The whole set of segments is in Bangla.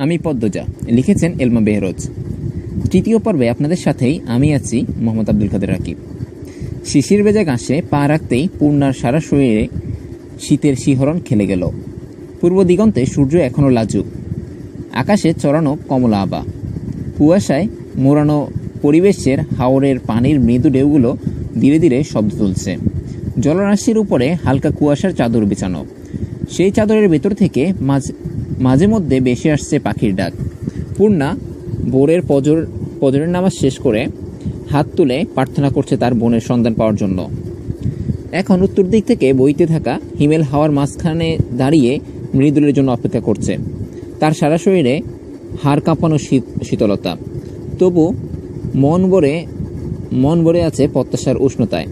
আমি পদ্মজা, লিখেছেন এলমা বেহরোজ। তৃতীয় পর্বে আপনাদের সাথেই আমি আছি মোহাম্মদ আব্দুল কাদের রাকিব। শিশির বেজা ঘাসে পা রাখতেই পূর্ণার সারা শরীরে শীতের শিহরণ খেলে গেল। পূর্ব দিগন্তে সূর্য এখনও লাজুক। আকাশে চড়ানো কমলা আবা কুয়াশায় মোড়ানো পরিবেশের হাওরের পানির মৃদু ঢেউগুলো ধীরে ধীরে শব্দ তুলছে। জলরাশির উপরে হালকা কুয়াশার চাদর বিছানো। সেই চাদরের ভেতর থেকে মাঝ- মাঝে মধ্যে বেশি আসছে পাখির ডাক। পূর্ণা বোরের পজর পজরের নামাজ শেষ করে হাত তুলে প্রার্থনা করছে তার বোনের সন্ধান পাওয়ার জন্য। এখন উত্তর দিক থেকে বইতে থাকা হিমেল হাওয়ার মাঝখানে দাঁড়িয়ে মৃদুলের জন্য অপেক্ষা করছে। তার সারা শরীরে হাড় কাঁপানো শীত, শীতলতা। তবু মন ভরে মন ভরে আছে প্রত্যাশার উষ্ণতায়।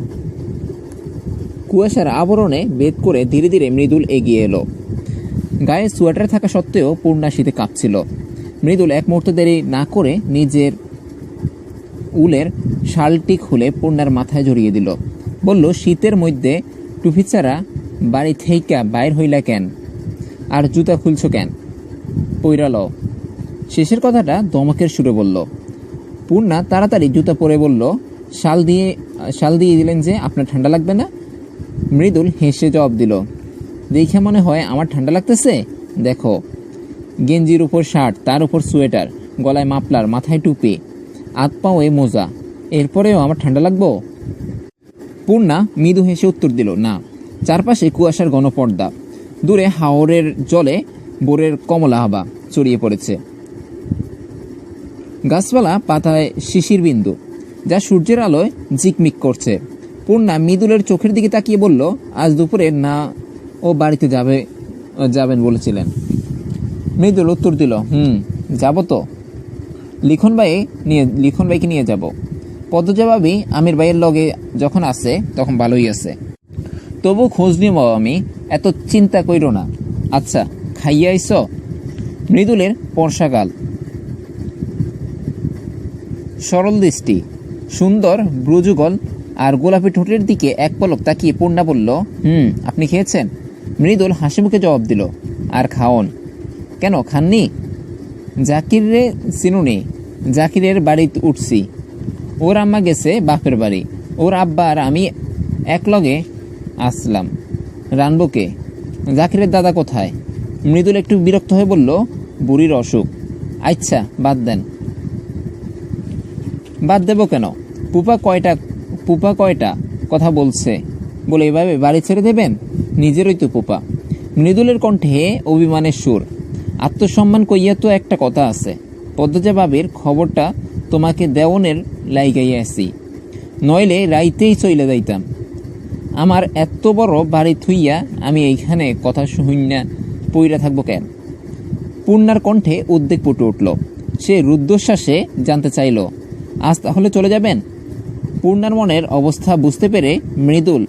কুয়াশার আবরণে বেদ করে ধীরে ধীরে মৃদুল এগিয়ে এলো। গায়ে সোয়েটার থাকা সত্ত্বেও পূর্ণা শীতে কাঁপছিল। মৃদুল এক মুহূর্ত দেরি না করে নিজের উলের শালটি খুলে পূর্ণার মাথায় জড়িয়ে দিল। বলল, শীতের মধ্যে টুপি ছাড়া বাড়ি থেইকা বাইর হইলা কেন? আর জুতা খুলছ কেন? পৈরাল শেষের কথাটা দমকের সুরে বলল। পূর্ণা তাড়াতাড়ি জুতা পরে বলল, শাল দিয়ে শাল দিয়ে দিলেন যে আপনার ঠান্ডা লাগবে না? মৃদুল হেসে জবাব দিল দেখে মনে হয় আমার ঠান্ডা লাগতেছে? দেখো। গেঞ্জির উপর শার্ট, তার উপর সোয়েটার, গলায় মাপলার মাথায় টুপি, হাত পাওয়ে মোজা। এরপরেও আমার ঠান্ডা লাগবো? পূর্ণা মৃদু হেসে উত্তর দিল, না। চারপাশে কুয়াশার গণপর্দা দূরে হাওরের জলে বোরের কমলা হাবা ছড়িয়ে পড়েছে। গাছপালা পাতায় শিশির বিন্দু, যা সূর্যের আলোয় ঝিকমিক করছে। পূর্ণা মৃদুলের চোখের দিকে তাকিয়ে বলল, আজ দুপুরে না ও বাড়িতে যাবে যাবেন বলেছিলেন। মৃদুল উত্তর দিল, হুম, যাব তো। লিখন ভাই নিয়ে, লিখন ভাইকে নিয়ে যাব। পদ্মজা ভাবি আমির ভাইয়ের লগে যখন আছে তখন ভালোই আছে। তবু খোঁজ নিব আমি, এত চিন্তা কইর না। আচ্ছা খাইয়া আইস মৃদুলের বর্ষাকাল সরল দৃষ্টি, সুন্দর, ব্রুজুগল আর গোলাপি ঠোঁটের দিকে এক পলক তাকিয়ে পূর্ণা বলল, হুম, আপনি খেয়েছেন? মৃদুল হাসি মুখে জবাব দিল, আর খাওন। কেন, খাননি? জাকির চিনুনি জাকিরের বাড়িতে উঠছি। ওর আম্মা গেছে বাপের বাড়ি। ওর আব্বা আর আমি একলগে আসলাম। রানবকে জাকিরের দাদা কোথায়? মৃদুল একটু বিরক্ত হয়ে বলল, বুড়ির অসুখ। আচ্ছা বাদ দেন। বাদ দেবো কেন? পুপা কয়টা পুপা কয়টা কথা বলছে? বলে এভাবে বাড়ি ছেড়ে দেবেন? নিজেরই তো পোপা মৃদুলের কণ্ঠে অভিমানের সুর। আত্মসম্মান কইয়া তো একটা কথা আছে। পদ্মজা বাবির খবরটা তোমাকে দেওনের লাইগাইয়া আসি নইলে রাইতেই চইলে যাইতাম। আমার এত বড় বাড়ি থুইয়া আমি এইখানে কথা শুইনা পইরা থাকব কেন? পূর্ণার কণ্ঠে উদ্বেগ ফুটে উঠল। সে রুদ্ধশ্বাসে জানতে চাইল, আজ তাহলে চলে যাবেন? পূর্ণার মনের অবস্থা বুঝতে পেরে মৃদুল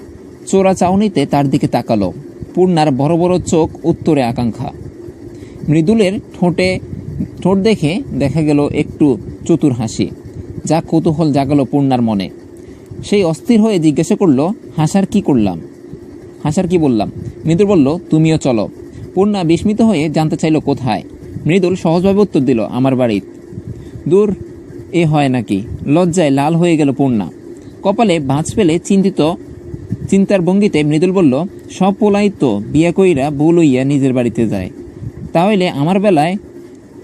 চোরা চাউনিতে তার দিকে তাকালো। পূর্ণার বড় বড় চোখ উত্তরে আকাঙ্ক্ষা। মৃদুলের ঠোঁটে, ঠোঁট দেখে দেখা গেল একটু চতুর হাসি, যা কৌতূহল জাগালো পূর্ণার মনে। সেই অস্থির হয়ে জিজ্ঞাসা করল, হাসার কি করলাম? হাসার কি বললাম? মৃদুল বলল, তুমিও চলো। পূর্ণা বিস্মিত হয়ে জানতে চাইলো, কোথায়? মৃদুল সহজভাবে উত্তর দিল, আমার বাড়িত দূর, এ হয় নাকি? লজ্জায় লাল হয়ে গেল পূর্ণা। কপালে ভাঁজ পেলে চিন্তিত চিন্তার ভঙ্গিতে মৃদুল বলল, সব পোলাই তো, বিয়া কইরা বউ লইয়া নিজের বাড়িতে যায়। তাহলে আমার বেলায়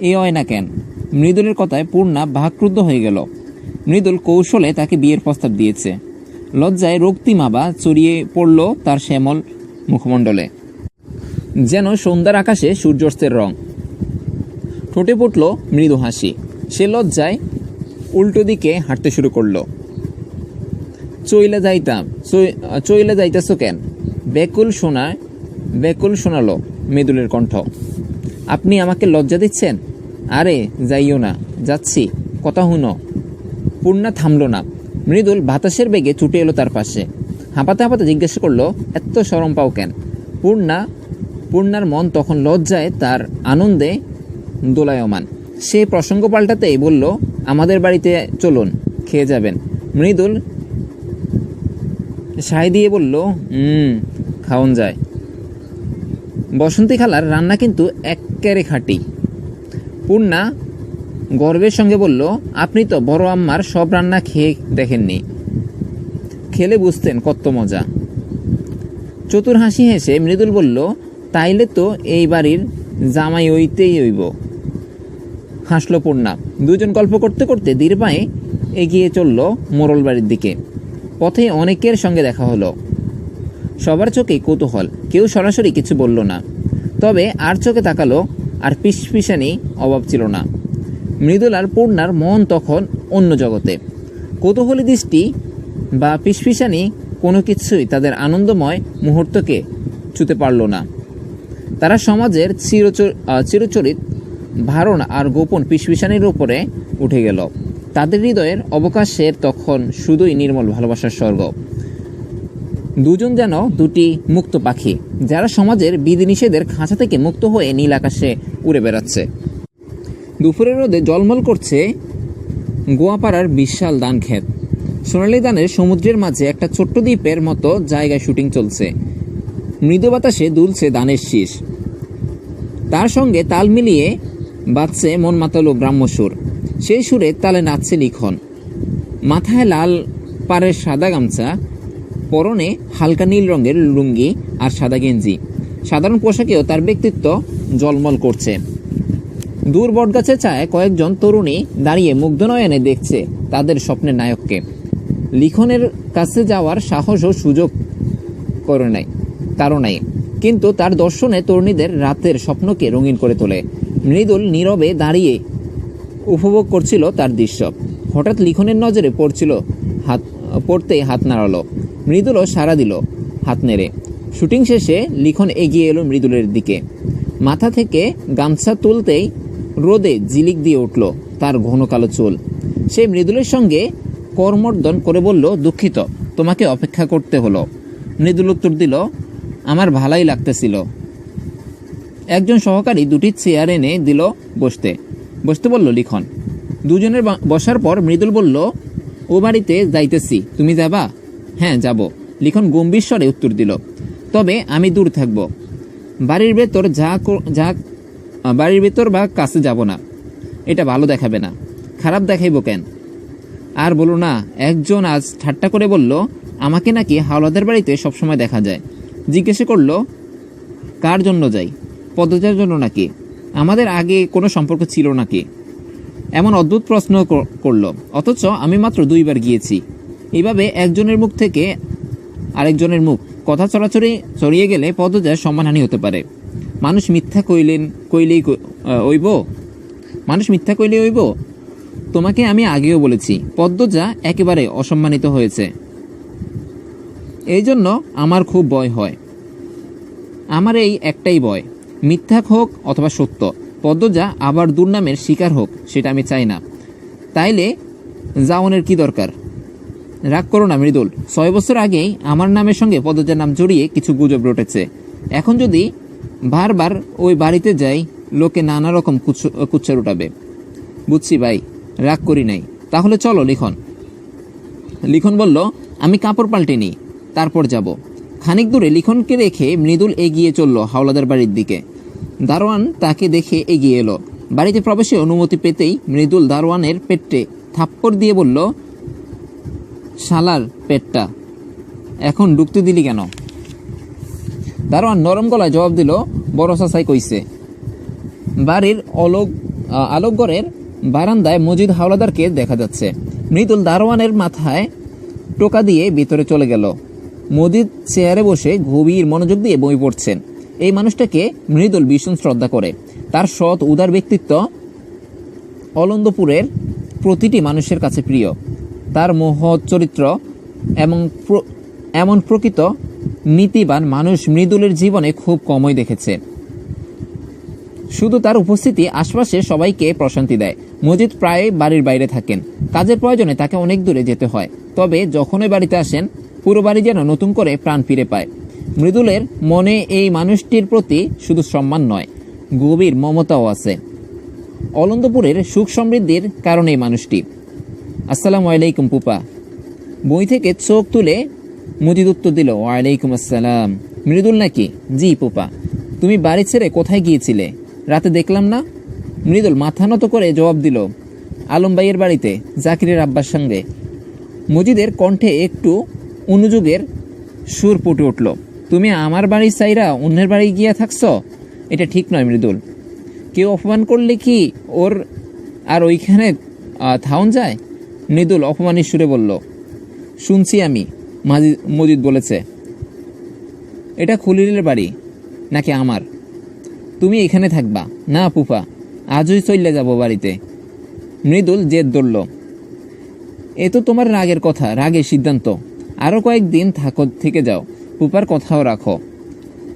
এ হয় না কেন? মৃদুলের কথায় পূর্ণা ভাগক্রুদ্ধ হয়ে গেল। মৃদুল কৌশলে তাকে বিয়ের প্রস্তাব দিয়েছে। লজ্জায় রক্তিমাবা চড়িয়ে পড়ল তার শ্যামল মুখমণ্ডলে। যেন সন্ধ্যার আকাশে সূর্যাস্তের রং। ঠোঁটে পড়ল মৃদু হাসি। সে লজ্জায় উল্টো দিকে হাঁটতে শুরু করল। চইলে যাইতাম। চই- চইলে যাইতেছ কেন? বেকুল শোনায় বেকুল শোনালো মৃদুলের কণ্ঠ। আপনি আমাকে লজ্জা দিচ্ছেন? আরে, যাইও না, যাচ্ছি, কথা হুনো। পূর্ণা থামলো না। মৃদুল বাতাসের বেগে ছুটে এলো তার পাশে। হাঁপাতে হাঁপাতে জিজ্ঞাসা করল, এত সরম পাও কেন? পূর্ণা, পূর্ণার মন তখন লজ্জায় তার আনন্দে দোলায়মান। সে প্রসঙ্গ পাল্টাতেই বলল, আমাদের বাড়িতে চলুন, খেয়ে যাবেন। মৃদুল সাই দিয়ে বলল, হুম, খাওন যায়। বসন্তী খালার রান্না কিন্তু একেবারে খাঁটি। পূর্ণা গর্বের সঙ্গে বলল, আপনি তো বড় আম্মার সব রান্না খেয়ে দেখেননি। খেলে বুঝতেন কত মজা। চতুর হাসি হেসে মৃদুল বলল, তাইলে তো এই বাড়ির জামাই হইতেই হইব। হাসলো পূর্ণা। দুজন গল্প করতে করতে ধীর পায়ে এগিয়ে চলল মোরল বাড়ির দিকে। পথে অনেকের সঙ্গে দেখা হলো। সবার চোখে কৌতূহল, কেউ সরাসরি কিছু বলল না। তবে আর চোখে তাকালো আর পিসপিসানি অভাব ছিল না। মৃদুল আর পূর্ণার মন তখন অন্য জগতে। কৌতূহলী দৃষ্টি বা পিসপিসানি কোনো কিছুই তাদের আনন্দময় মুহূর্তকে ছুতে পারল না। তারা সমাজের চিরচ- চিরচরিত ভারণ আর গোপন পিসপিসানির উপরে উঠে গেল। তাদের হৃদয়ের অবকাশের তখন শুধুই নির্মল ভালোবাসার স্বর্গ। দুজন যেন দুটি মুক্ত পাখি, যারা সমাজের বিধিনিষেধের খাঁচা থেকে মুক্ত হয়ে নীল আকাশে উড়ে বেড়াচ্ছে। দুপুরের রোদে জলমল করছে গোয়াপাড়ার বিশাল দান ক্ষেত সোনালী দানের সমুদ্রের মাঝে একটা ছোট্ট দ্বীপের মতো জায়গায় শুটিং চলছে। মৃদু বাতাসে দুলছে দানের শীষ। তার সঙ্গে তাল মিলিয়ে বাজছে মন মাতালো গ্রাম্য সুর সেই সুরে তালে নাচছে লিখন। মাথায় লাল পাড়ের সাদা গামছা, পরনে হালকা নীল রঙের লুঙ্গি আর সাদা গেঞ্জি। সাধারণ পোশাকেও তার ব্যক্তিত্ব জলমল করছে। দূর বটগাছের ছায় কয়েকজন তরুণী দাঁড়িয়ে মুগ্ধ নয়নে দেখছে তাদের স্বপ্নের নায়ককে। লিখনের কাছে যাওয়ার সাহস ও সুযোগ করে নাই কারও নাই। কিন্তু তার দর্শনে তরুণীদের রাতের স্বপ্নকে রঙিন করে তোলে। মৃদুল নীরবে দাঁড়িয়ে উপভোগ করছিল তার দৃশ্য। হঠাৎ লিখনের নজরে পড়ছিল হাত, পড়তেই হাত নাড়ালো। মৃদুলও সাড়া দিল হাত নেড়ে। শুটিং শেষে লিখন এগিয়ে এলো মৃদুলের দিকে। মাথা থেকে গামছা তুলতেই রোদে জিলিক দিয়ে উঠল তার ঘন কালো চুল। সে মৃদুলের সঙ্গে কর্মর্দন করে বলল, দুঃখিত, তোমাকে অপেক্ষা করতে হলো। মৃদুল উত্তর দিল, আমার ভালাই লাগতেছিল। একজন সহকারী দুটি চেয়ার এনে দিল বসতে। বসতে বলল, লিখন। দুজনের বসার পর মৃদুল বলল, ও বাড়িতে যাইতেছি। তুমি যাবা? হ্যাঁ যাব। লিখন গম্ভীর স্বরে উত্তর দিল, তবে আমি দূর থাকব। বাড়ির ভেতর যা যা বাড়ির ভেতর বা কাছে যাব না। এটা ভালো দেখাবে না। খারাপ দেখাইব কেন? আর বলো না। একজন আজ ঠাট্টা করে বলল, আমাকে নাকি হাওলাদের বাড়িতে সবসময় দেখা যায়। জিজ্ঞেস করল, কার জন্য যাই? পদচার জন্য নাকি? আমাদের আগে কোনো সম্পর্ক ছিল না নাকি এমন অদ্ভুত প্রশ্ন করল। অথচ আমি মাত্র দুইবার গিয়েছি। এইভাবে একজনের মুখ থেকে আরেকজনের মুখ, কথা চড়াচড়ি ছড়িয়ে গেলে পদজার সম্মানহানি হতে পারে। মানুষ মিথ্যা কইলেন, কইলেই ক- ওইব? মানুষ মিথ্যা কইলেই ওইব? তোমাকে আমি আগেও বলেছি, পদ্মজা একেবারে অসম্মানিত হয়েছে। এই জন্য আমার খুব ভয় হয়। আমার এই একটাই ভয়। মিথ্যা হোক অথবা সত্য, পদ্মজা আবার দুর্নামের শিকার হোক, সেটা আমি চাই না। তাইলে জাওয়ানের কি দরকার? রাগ করো না, মৃদুল। ছয় বছর আগেই আমার নামের সঙ্গে পদ্মজার নাম জড়িয়ে কিছু গুজব রটেছে। এখন যদি বারবার ওই বাড়িতে যাই, লোকে নানা রকম কুচ্ছ- কুচ্ছা উঠাবে বুঝছি ভাই, রাগ করি নাই। তাহলে চলো, লিখন। লিখন বলল, আমি কাপড় পাল্টে নিই, তারপর যাব। খানিক দূরে লিখনকে রেখে মৃদুল এগিয়ে চলল হাওলাদার বাড়ির দিকে। দারোয়ান তাকে দেখে এগিয়ে এলো। বাড়িতে প্রবেশে অনুমতি পেতেই মৃদুল দারোয়ানের পেটে থাপ্পড় দিয়ে বলল, শালার পেটটা, এখন ঢুকতে দিলি কেন? দারোয়ান নরম গলায় জবাব দিল, বড় চাচাই কইছে। বাড়ির অলোক আলোকগড়ের বারান্দায় মজিদ হাওলাদারকে দেখা যাচ্ছে। মৃদুল দারোয়ানের মাথায় টোকা দিয়ে ভিতরে চলে গেল। মজিদ চেয়ারে বসে গভীর মনোযোগ দিয়ে বই পড়ছেন। এই মানুষটাকে মৃদুল ভীষণ শ্রদ্ধা করে। তার সৎ, উদার ব্যক্তিত্ব অলন্দপুরের প্রতিটি মানুষের কাছে প্রিয়। তার মহৎ চরিত্র এবং এমন প্রকৃত নীতিবান মানুষ মৃদুলের জীবনে খুব কমই দেখেছে। শুধু তার উপস্থিতি আশপাশে সবাইকে প্রশান্তি দেয়। মজিদ প্রায় বাড়ির বাইরে থাকেন। কাজের প্রয়োজনে তাকে অনেক দূরে যেতে হয়। তবে যখনই বাড়িতে আসেন, পুরো বাড়ি যেন নতুন করে প্রাণ ফিরে পায়। মৃদুলের মনে এই মানুষটির প্রতি শুধু সম্মান নয়, গভীর মমতাও আছে। অলন্দপুরের সুখ সমৃদ্ধির কারণে এই মানুষটি। আসসালামু আলাইকুম, পুপা। বই থেকে চোখ তুলে মজিদ উত্তর দিল, ওয়ালাইকুম আসসালাম। মৃদুল নাকি? জি, পুপা। তুমি বাড়ি ছেড়ে কোথায় গিয়েছিলে? রাতে দেখলাম না? মৃদুল মাথা নত করে জবাব দিল, আলম ভাইয়ের বাড়িতে, জাকিরের আব্বার সঙ্গে। মজিদের কণ্ঠে একটু অনুযোগের সুর ফুটে উঠল। তুমি আমার বাড়ি চাইরা অন্যের বাড়ি গিয়ে থাকছ? এটা ঠিক নয় মৃদুল। কেউ অপমান করলে কি ওর আর ওইখানে থাউন যায়? মৃদুল অপমানের সুরে বলল, শুনছি আমি, মাজি- মজিদ বলেছে। এটা খুলিলের বাড়ি, নাকি আমার? তুমি এখানে থাকবা। না পুপা আজই চলে যাব বাড়িতে। মৃদুল জেদ ধরল। এ তো তোমার রাগের কথা, রাগের সিদ্ধান্ত। আরও কয়েকদিন থাকো, থেকে যাও। পুপার কথাও রাখো।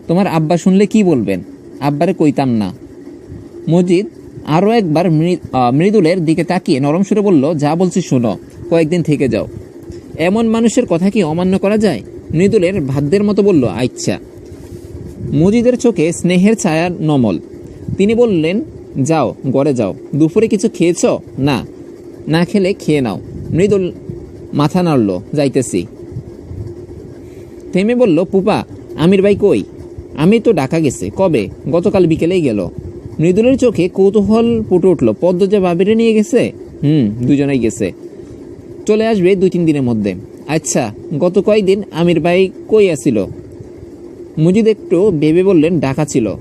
তোমার আব্বা শুনলে কি বলবেন? আব্বারে কইতাম না। মজিদ আরও একবার মৃদুলের দিকে তাকিয়ে নরম সুরে বলল, যা বলছি শোনো, কয়েকদিন থেকে যাও। এমন মানুষের কথা কি অমান্য করা যায়? মৃদুলের ভাদ্যের মতো বলল আচ্ছা। মজিদের চোখে স্নেহের ছায়া নমল। তিনি বললেন, যাও, গড়ে যাও। দুপুরে কিছু খেয়েছ? না। না খেলে খেয়ে নাও। মৃদুল মাথা নাড়ল, যাইতেছি। থেমে বলল, পুপা, আমির ভাই কই? আমি তো ডাকা গেছে। কবে? গতকাল বিকেলেই গেল। মৃদুলের চোখে কৌতূহল ফুটে উঠল। পদ্মজা বাবিরে নিয়ে গেছে? হুম, দুজনেই গেছে। চলে আসবে দুই তিন দিনের মধ্যে। আচ্ছা গত কয়েকদিন আমির ভাই কই আসিল মুজিদ একটু ভেবে বললেন ডাকা ছিল।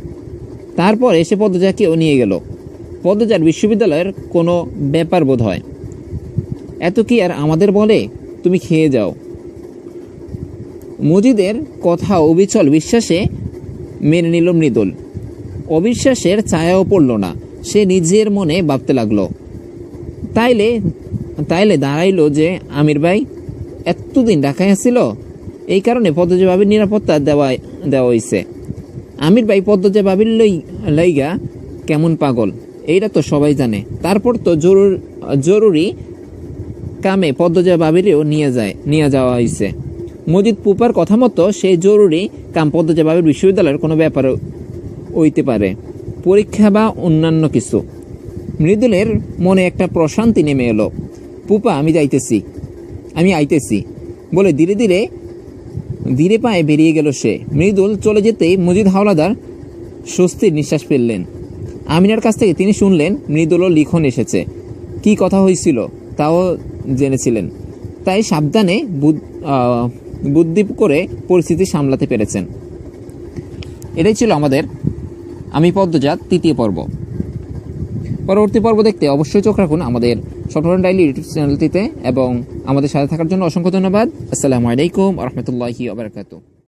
তারপর এসে পদ্মজাকেও নিয়ে গেল। পদ্মজার বিশ্ববিদ্যালয়ের কোনো ব্যাপার বোধ হয় এত কি আর আমাদের বলে? তুমি খেয়ে যাও। মুজিদের কথা অবিচল বিশ্বাসে মেনে নিল মৃদুল। অবিশ্বাসের ছায়াও পড়ল না। সে নিজের মনে ভাবতে লাগল। তাইলে তাইলে দাঁড়াইলো যে আমির ভাই এতদিন ঢাকায় আসছিল এই কারণে পদ্মজা বাবির নিরাপত্তা দেওয়া দেওয়া হয়েছে আমির ভাই পদ্মজা বাবির লই, লাইগা কেমন পাগল, এইটা তো সবাই জানে। তারপর তো জরুর, জরুরি কামে পদ্মজা বাবিরেও নিয়ে যায়, নিয়ে যাওয়া হয়েছে মজিদ পুপার কথা মতো সে জরুরি কাম বাবির বিশ্ববিদ্যালয়ের কোনো ব্যাপার হইতে পারে। পরীক্ষা বা অন্যান্য কিছু। মৃদুলের মনে একটা প্রশান্তি নেমে এলো। পুপা, আমি যাইতেছি। আমি আইতেছি। বলে ধীরে ধীরে ধীরে পায়ে বেরিয়ে গেল সে। মৃদুল চলে যেতেই মজিদ হাওলাদার স্বস্তির নিঃশ্বাস ফেললেন। আমিনার কাছ থেকে তিনি শুনলেন মৃদুলও লিখন এসেছে। কি কথা হয়েছিল তাও জেনেছিলেন। তাই সাবধানে বুদ্ধি করে পরিস্থিতি সামলাতে পেরেছেন। এটাই ছিল আমাদের আমি পদ্মজাত তৃতীয় পর্ব। পরবর্তী পর্ব দেখতে অবশ্যই চোখ রাখুন আমাদের সফরন ডাইলি ইউটিউব চ্যানেলটিতে এবং আমাদের সাথে থাকার জন্য অসংখ্য ধন্যবাদ। আসসালামু আলাইকুম রহমতুল্লাহি আবরকাত